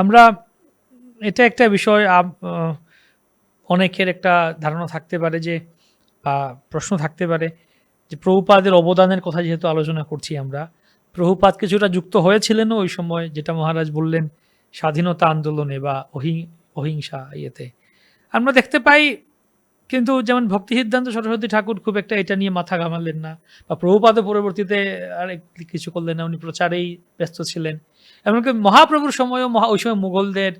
আমরা, এটা একটা বিষয় অনেকের একটা ধারণা থাকতে পারে যে প্রশ্ন থাকতে পারে যে, প্রভুপাদের অবদানের কথা যেহেতু আলোচনা করছি আমরা প্রভুপাত কিছুটা যুক্ত হয়েছিলেন ওই সময়, যেটা মহারাজ বললেন স্বাধীনতা আন্দোলনে বা অহিং, অহিংসা ইয়েতে। আমরা দেখতে পাই কিন্তু যেমন ভক্তি সিদ্ধান্ত সরস্বতী ঠাকুর খুব একটা এটা নিয়ে মাথা ঘামালেন না। বা প্রভুপাদ পরবর্তীতে আর কিছু করলেন না, উনি প্রচারেই ব্যস্ত ছিলেন। এমনকি মহাপ্রভুর সময়ও মহা, ওই সময় মুঘলদের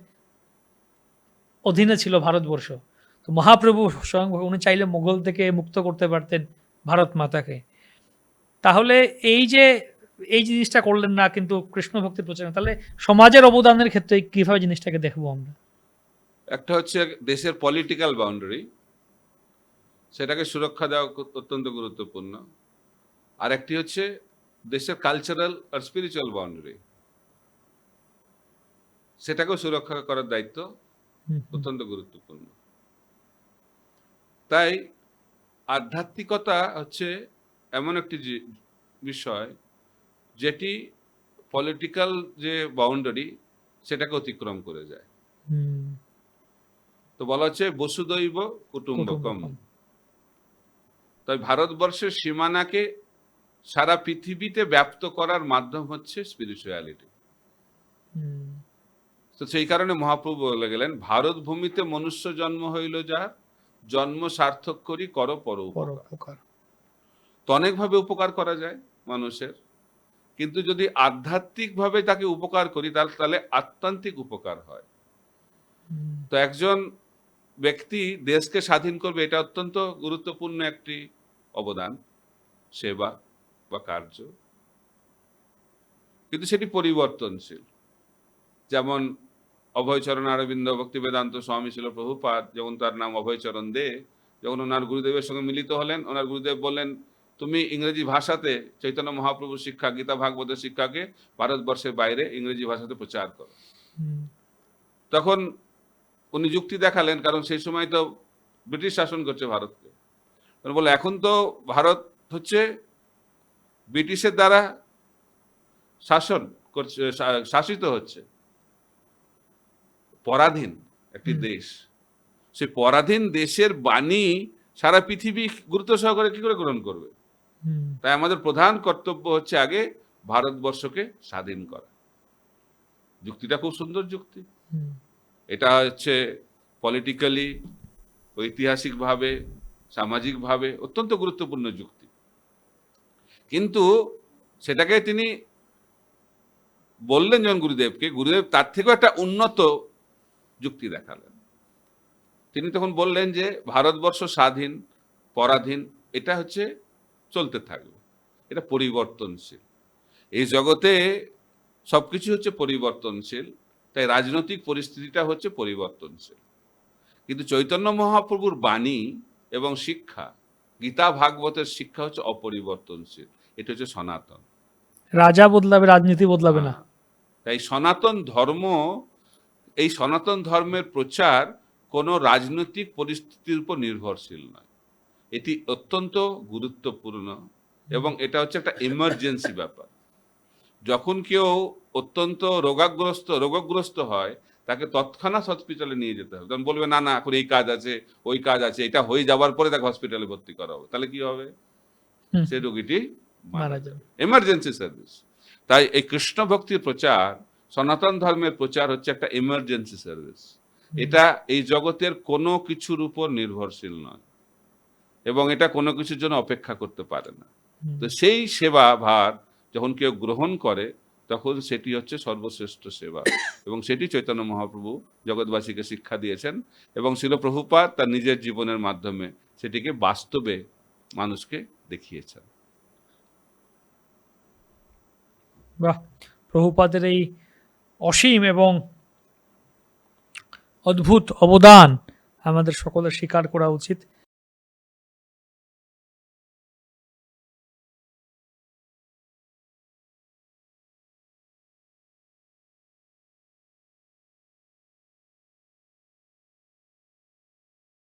অধীনে ছিল ভারতবর্ষ। তো মহাপ্রভু স্বয়ং উনি চাইলে মুঘল থেকে মুক্ত করতে পারতেন ভারত মাতাকে। তাহলে এই যে, এই জিনিসটা করলেন না কিন্তু কৃষ্ণ ভক্তির প্রচার তাহলে সমাজের অবদানের ক্ষেত্রে কীভাবে জিনিসটাকে দেখব আমরা? একটা হচ্ছে দেশের পলিটিক্যাল বাউন্ডারি সেটাকে সুরক্ষা দেওয়া অত্যন্ত গুরুত্বপূর্ণ। আর একটি হচ্ছে দেশের কালচারাল আর স্পিরিচুয়াল বাউন্ডারি সেটাকেও সুরক্ষা করার দায়িত্ব অত্যন্ত গুরুত্বপূর্ণ। তাই আধ্যাত্মিকতা হচ্ছে এমন একটি বিষয় যেটি পলিটিক্যাল যে বাউন্ডারি সেটাকে অতিক্রম করে যায়। হুম, তো বলা হচ্ছে বসুদৈব কুটুম্বকম। তাই ভারতবর্ষের সীমানাকে সারা পৃথিবীতে ব্যপ্ত করার মাধ্যম হচ্ছে স্পিরিচুয়ালিটি তো সেই কারণে মহাপ্রভু বলে গেলেন ভারত ভূমিতে মনুষ্য জন্ম হইল যার জন্ম সার্থক করি কর পর উপকার। তো অনেকভাবে উপকার করা যায় মানুষের কিন্তু যদি আধ্যাত্মিকভাবে তাকে উপকার করি তাহলে তাহলে আত্মান্তিক উপকার হয়। তো একজন ব্যক্তি দেশকে স্বাধীন করবে এটা অত্যন্ত গুরুত্বপূর্ণ একটি অবদান সেবা বা কার্য। কিন্তু সেটি পরিবর্তনশীল। যেমন অভয়চরণ অরবিন্দ ভক্তি বেদান্ত স্বামী ছিল প্রভুপাদ যেমন তার নাম অভয়চরণ দে যখন ওনার গুরুদেবের সঙ্গে মিলিত হলেন ওনার গুরুদেব বললেন তুমি ইংরেজি ভাষাতে চৈতন্য মহাপ্রভুর শিক্ষা গীতা ভাগবতের শিক্ষাকে ভারতবর্ষের বাইরে ইংরেজি ভাষাতে প্রচার করো। তখন উনি যুক্তি দেখালেন কারণ সেই সময় তো ব্রিটিশ শাসন করছে ভারতকে। বলে এখন তো ভারত হচ্ছে ব্রিটিশের দ্বারা শাসন করছে শাসিত হচ্ছে। পরাধীন একটি দেশ। সেই পরাধীন দেশের বাণী সারা পৃথিবী গুরুত্ব সহকারে কি করে গ্রহণ করবে? তাই আমাদের প্রধান কর্তব্য হচ্ছে আগে ভারতবর্ষকে স্বাধীন করা। যুক্তিটা খুব সুন্দর যুক্তি। এটা হচ্ছে পলিটিক্যালি ঐতিহাসিকভাবে, সামাজিকভাবে অত্যন্ত গুরুত্বপূর্ণ যুক্তি। কিন্তু সেটাকে তিনি বললেন যখন গুরুদেবকে, গুরুদেব তার থেকেও একটা উন্নত যুক্তি দেখালেন। তিনি তখন বললেন যে, ভারতবর্ষ স্বাধীন, পরাধীন, এটা হচ্ছে চলতে থাকবে। এটা পরিবর্তনশীল। এই জগতে সবকিছু হচ্ছে পরিবর্তনশীল। তাই রাজনৈতিক পরিস্থিতিটা হচ্ছে পরিবর্তনশীল। কিন্তু চৈতন্য মহাপ্রভুর বাণী এবং শিক্ষা গীতা ভাগবতের শিক্ষা হচ্ছে অপরিবর্তনশীল। এটা হচ্ছে সনাতন। রাজা বদলাবে রাজনীতি বদলাবে না। হ্যাঁ। তাই সনাতন ধর্ম এই সনাতন ধর্মের প্রচার কোনো রাজনৈতিক পরিস্থিতির উপর নির্ভরশীল নয়। এটি অত্যন্ত গুরুত্বপূর্ণ এবং এটা হচ্ছে একটা ইমার্জেন্সি ব্যাপার। যখন কেউ অত্যন্ত রোগাগ্রস্ত রোগগ্রস্ত হয় তাকে তৎক্ষণাৎ হসপিটালে নিয়ে যেতে হবে। তখন বলবে না না এখন এই কাজ আছে ওই কাজ আছে এটা হয়ে যাওয়ার পরে তাকে হসপিটালে ভর্তি করা হবে। তাহলে কি হবে? সে রোগীটি মারা যাবে। এমার্জেন্সি সার্ভিস তাই এই কৃষ্ণ ভক্তির প্রচার সনাতন ধর্মের প্রচার হচ্ছে একটা এমার্জেন্সি সার্ভিস এটা এই জগতের কোনো কিছুর উপর নির্ভরশীল নয়। এবং এটা কোনো কিছুর জন্য অপেক্ষা করতে পারে না। তো সেই সেবা ভার যখন কেউ গ্রহণ করে, তখন সেটি হচ্ছে সর্বশ্রেষ্ঠ সেবা। এবং সেটি চৈতন্য মহাপ্রভু জগৎবাসীকে শিক্ষা দিয়েছেন এবং শিল প্রভুপাত তার নিজের জীবনের মাধ্যমে সেটিকে বাস্তবে মানুষকে দেখিয়েছেন। বাহ! প্রভুপাদের এই অসীম এবং অদ্ভুত অবদান আমাদের সকলের স্বীকার করা উচিত।